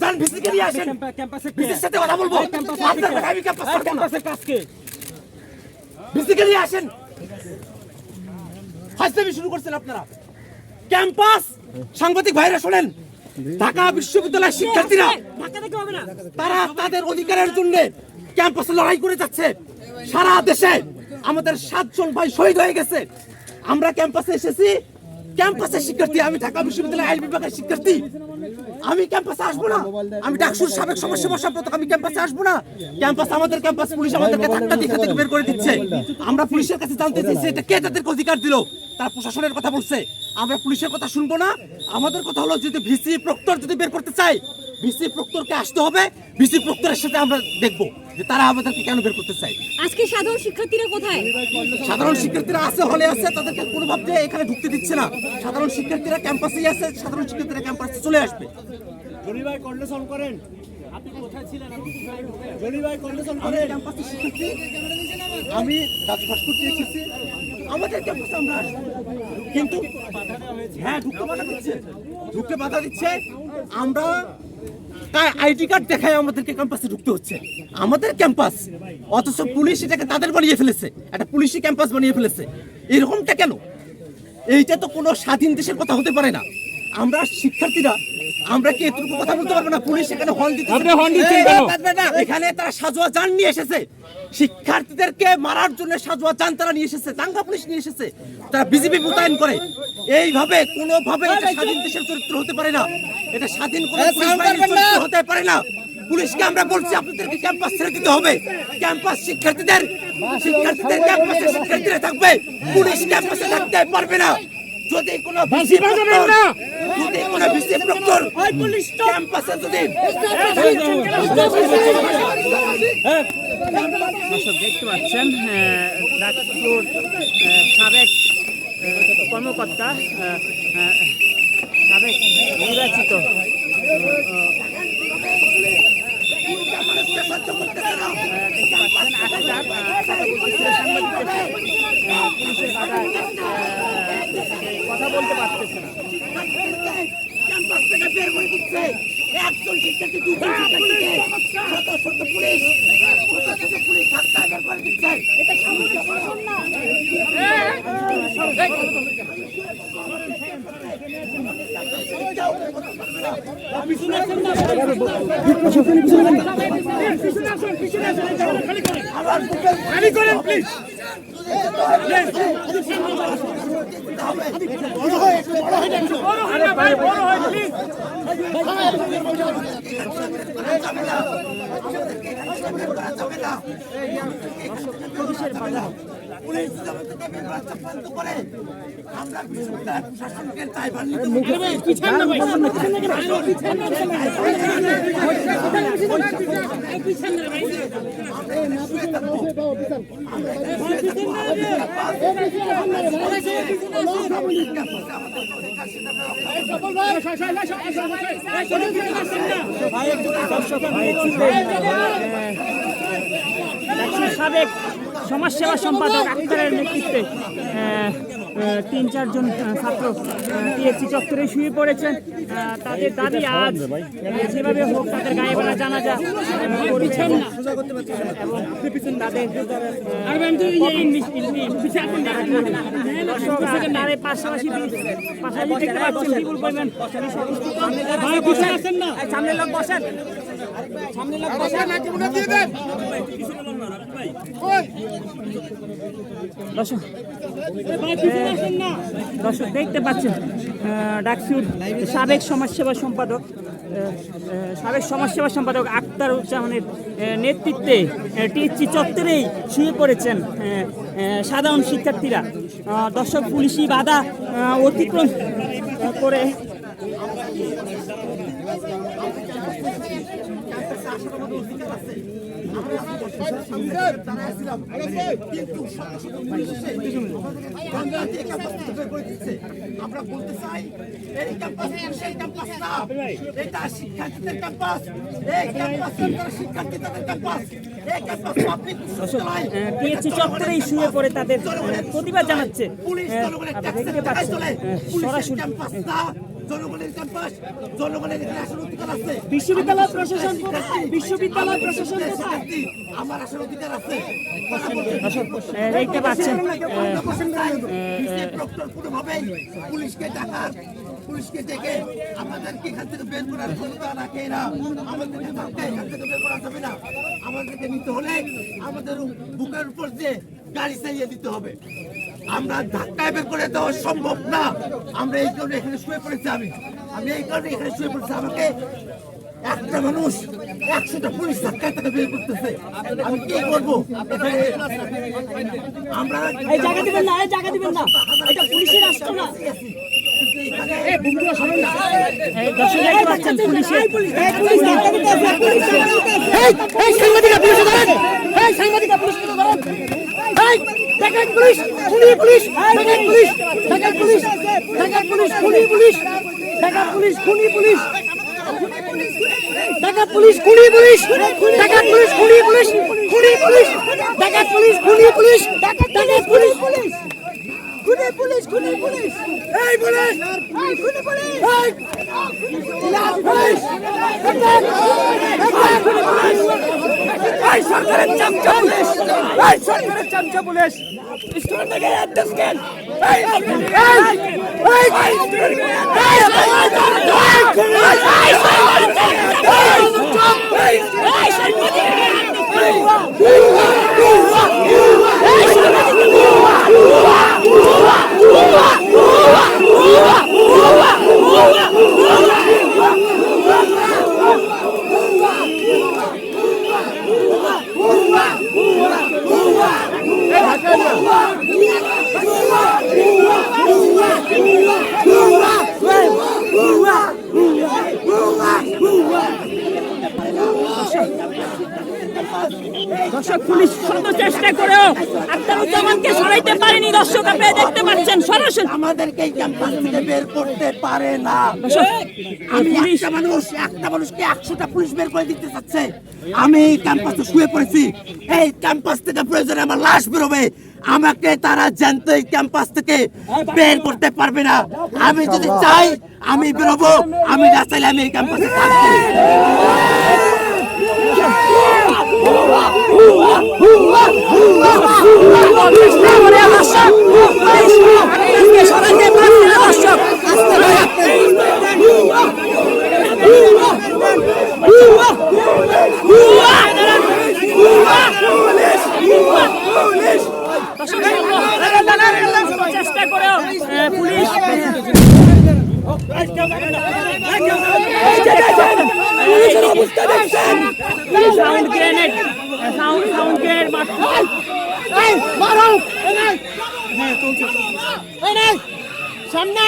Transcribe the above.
যান ভিসিকে নিয়ে আসেন। ক্যাম্পাসে সাথে কথা বলব। আপনার কথা ক্যাম্পাস ক্যাম্পাসের কাজকে? ভিসিকে নিয়ে আসেন। হাসতেমি শুরু করছেন আপনারা। ক্যাম্পাস সাংবাদিক ভাইরা শোনেন। ঢাকা বিশ্ববিদ্যালয়ের শিক্ষার্থীরা তারা তাদের অধিকারের জন্য ক্যাম্পাসে লড়াই করে যাচ্ছে। সারা দেশে আমাদের সাতজন ভাই শহীদ হয়ে গেছে। আমরা ক্যাম্পাসে এসেছি। ক্যাম্পাসের শিক্ষার্থী আমি ঢাকা বিশ্ববিদ্যালয়ের আইন বিভাগের শিক্ষার্থী। আমি ক্যাম্পাসে আসব না। আমি ডাকসুর সাবেক সমস্যা সম্পাদক আমি ক্যাম্পাসে আসব না। ক্যাম্পাস আমাদের ক্যাম্পাস পুলিশ আমাদেরকে ধাক্কা দিয়ে থেকে বের করে দিচ্ছে। আমরা পুলিশের কাছে জানতে চাইছি এটা কে তাদের অধিকার দিল? তার প্রশাসনের কথা বলছে। আমরা পুলিশের কথা শুনব না। আমাদের কথা হলো যদি ভিসি প্রক্টর যদি বের করতে চাই ভিসি প্রক্টরকে আসতে হবে। ভিসি প্রক্টরের সাথে আমরা দেখব যে তারা আমাদেরকে কেন বের করতে চাই আজকে সাধারণ শিক্ষার্থীরা কোথায়? সাধারণ শিক্ষার্থীরা আছে হলে আছে তাদেরকে কোনোভাবে এখানে ঢুকতে দিচ্ছে না। সাধারণ শিক্ষার্থীরা ক্যাম্পাসেই আছে সাধারণ শিক্ষার্থীরা ক্যাম্পাসে চলে আসবে। জলিভাই কন্ডিশন করেন। আপনি কোথায় ছিলেন? জলিভাই কন্ডিশন আমি ক্যাম্পাসের শিক্ষার্থী। আমি রাজ ভাস্কর এসেছি। আমাদের ক্যাম্পাসে আমরা আসব। কিন্তু হ্যাঁ ঢুকতে বাধা দিচ্ছে। ঢুকতে বাধা দিচ্ছে। আমরা আইডি কার্ড দেখায় আমাদেরকে ক্যাম্পাসে ঢুকতে হচ্ছে। আমাদের ক্যাম্পাস অথচ পুলিশ এটাকে তাদের বানিয়ে ফেলেছে। একটা পুলিশি ক্যাম্পাস বানিয়ে ফেলেছে। এরকমটা কেন? এইটা তো কোনো স্বাধীন দেশের কথা হতে পারে না। আমরা শিক্ষার্থীরা আমরা কি এটুকু কথা বলতে পারব না? পুলিশ এখানে হল দিতে? এখানে তারা সাজোয়া যান নিয়ে এসেছে। শিক্ষার্থীদেরকে মারার জন্য সাজোয়া যান তারা নিয়ে এসেছে দাঙ্গা পুলিশ নিয়ে এসেছে। তারা বিজেপি মোতায়েন করে। এইভাবে কোনোভাবে এটা স্বাধীন দেশের চরিত্র হতে পারে না। এটা স্বাধীন কোনো পুলিশ চরিত্র হতে পারে না। পুলিশকে আমরা বলছি আপনাদেরকে ক্যাম্পাস ছেড়ে দিতে হবে। ক্যাম্পাস শিক্ষার্থীদের শিক্ষার্থীদের ক্যাম্পাসে শিক্ষার্থীরা থাকবে। পুলিশ ক্যাম্পাসে থাকতে পারবে না। যদি কোনো ভিসি যদি কোনো ভিসি প্রক্টর ক্যাম্পাসে যদি দর্শক দেখতে পাচ্ছেন সাবেক কর্মকর্তা সাবেক নির্বাচিত কথা বলতে পারতেছে না থেকে বের করে দিচ্ছে একজন শিক্ষার্থী, দুজন শিক্ষার্থীকে। শত শত পুলিশ। শত শত করে দিচ্ছে এটা সামরিক শাসন না খালি করেন প্লিজ আমরা সাবেক সমাজসেবা সম্পাদক আক্তারের নেতৃত্বে তিন চারজন ছাত্র টিএসসি চত্বরে শুয়ে পড়েছেন তাদের দাবি আজ যেভাবে হোক তাদের গায়ে বেলা জানা যা করছেন না তাদের পাশাপাশি পাশাপাশি দেখতে পাচ্ছেন বিপুল পরিমাণ পুলিশ উপস্থিত। এই সামনে লোক বসেন সামনে লোক বসেন দর্শক দেখতে পাচ্ছেন ডাকসুর সাবেক সমাজসেবা সম্পাদক সাবেক সমাজসেবা সম্পাদক আক্তার উজ্জামানের নেতৃত্বে টিএসসি চত্বরেই শুয়ে পড়েছেন সাধারণ শিক্ষার্থীরা। দর্শক, পুলিশি বাধা অতিক্রম করে কিন্তু শত শত পুলিশ এসে বাংলা দিয়ে ক্যাম্পাস থেকে বের করে দিচ্ছে। আমরা বলতে চাই এই ক্যাম্পাস সেই ক্যাম্পাস না এটা শিক্ষার্থীদের ক্যাম্পাস এই ক্যাম্পাস শিক্ষার্থীদের ক্যাম্পাস এই ক্যাম্পাস পাবলিক বিশ্ববিদ্যালয় চত্বরেই শুয়ে পড়ে তাদের প্রতিবাদ জানাচ্ছে পুলিশ সরাসরি জনগণের ক্যাম্পাস জনগণের এখানে আসার অধিকার আছে। বিশ্ববিদ্যালয় প্রশাসন বিশ্ববিদ্যালয় প্রশাসন আমার আসার অধিকার আছে। দেখতে পাচ্ছেন। কোনোভাবেই পুলিশকে ডাকার পুলিশকে ডেকে আমাদেরকে এখান থেকে বের করার ক্ষমতা রাখে না আমাদেরকে এখান থেকে বের করা যাবে না। আমাদেরকে নিতে হলে আমাদের বুকের উপর দিয়ে গাড়ি চালিয়ে দিতে হবে। আমরা ধাক্কায় বের করে দেওয়া সম্ভব না আমরা এই কারণে এখানে শুয়ে পড়েছি আমি আমি এই কারণে এখানে শুয়ে পড়েছি আমাকে একটা মানুষ একশোটা পুলিশ ধাক্কায় তাকে বের করতেছে আমি কি করব আমরা এই জায়গা দিবেন না এই জায়গা দিবেন না এটা পুলিশের রাষ্ট্র না পুলিশ পুলিশ সাংবাদিকরা পুলিশে। এই দেখেন পুলিশ, খুনি পুলিশ, দেখেন পুলিশ, দেখেন পুলিশ, দেখেন পুলিশ, খুনি পুলিশ, দেখেন পুলিশ, খুনি পুলিশ। দেখেন পুলিশ, খুনি পুলিশ, দেখেন পুলিশ, খুনি পুলিশ, খুনি পুলিশ, দেখেন পুলিশ, খুনি পুলিশ, দেখেন পুলিশ, পুলিশ। খুনি পুলিশ, খুনি পুলিশ। এই পুলিশ, খুনি পুলিশ, দেখেন, দেখেন, খুনি পুলিশ। এই সরকারের চামচা পুলিশ, এই সরকারের চামচা পুলিশ। স্টুডেন্ট থেকে অ্যাড্রেস কেন? এই, এই, এই, এই, স্টুডেন্ট দর্শক পুলিশ শত চেষ্টা করেও আক্তারুজ্জামানকে সরাইতে পারেনি। দর্শক আপনারা দেখতে পাচ্ছেন সরাসরি আমাদেরকে এই ক্যাম্পাস থেকে বের করতে পারে না। আমি একটা মানুষ একটা মানুষকে একশোটা পুলিশ বের করে দিতে চাচ্ছে। আমি এই ক্যাম্পাসে শুয়ে পড়েছি। এই ক্যাম্পাস থেকে প্রয়োজনে আমার লাশ বেরোবে আমাকে তারা জানতো এই ক্যাম্পাস থেকে বের করতে পারবে না। আমি যদি চাই আমি বেরোবো। আমি না চাইলে আমি এই ক্যাম্পাসে থাকব। 我不管我 সাউন্ড গ্রেনেড চলছে এই নাই। সামনে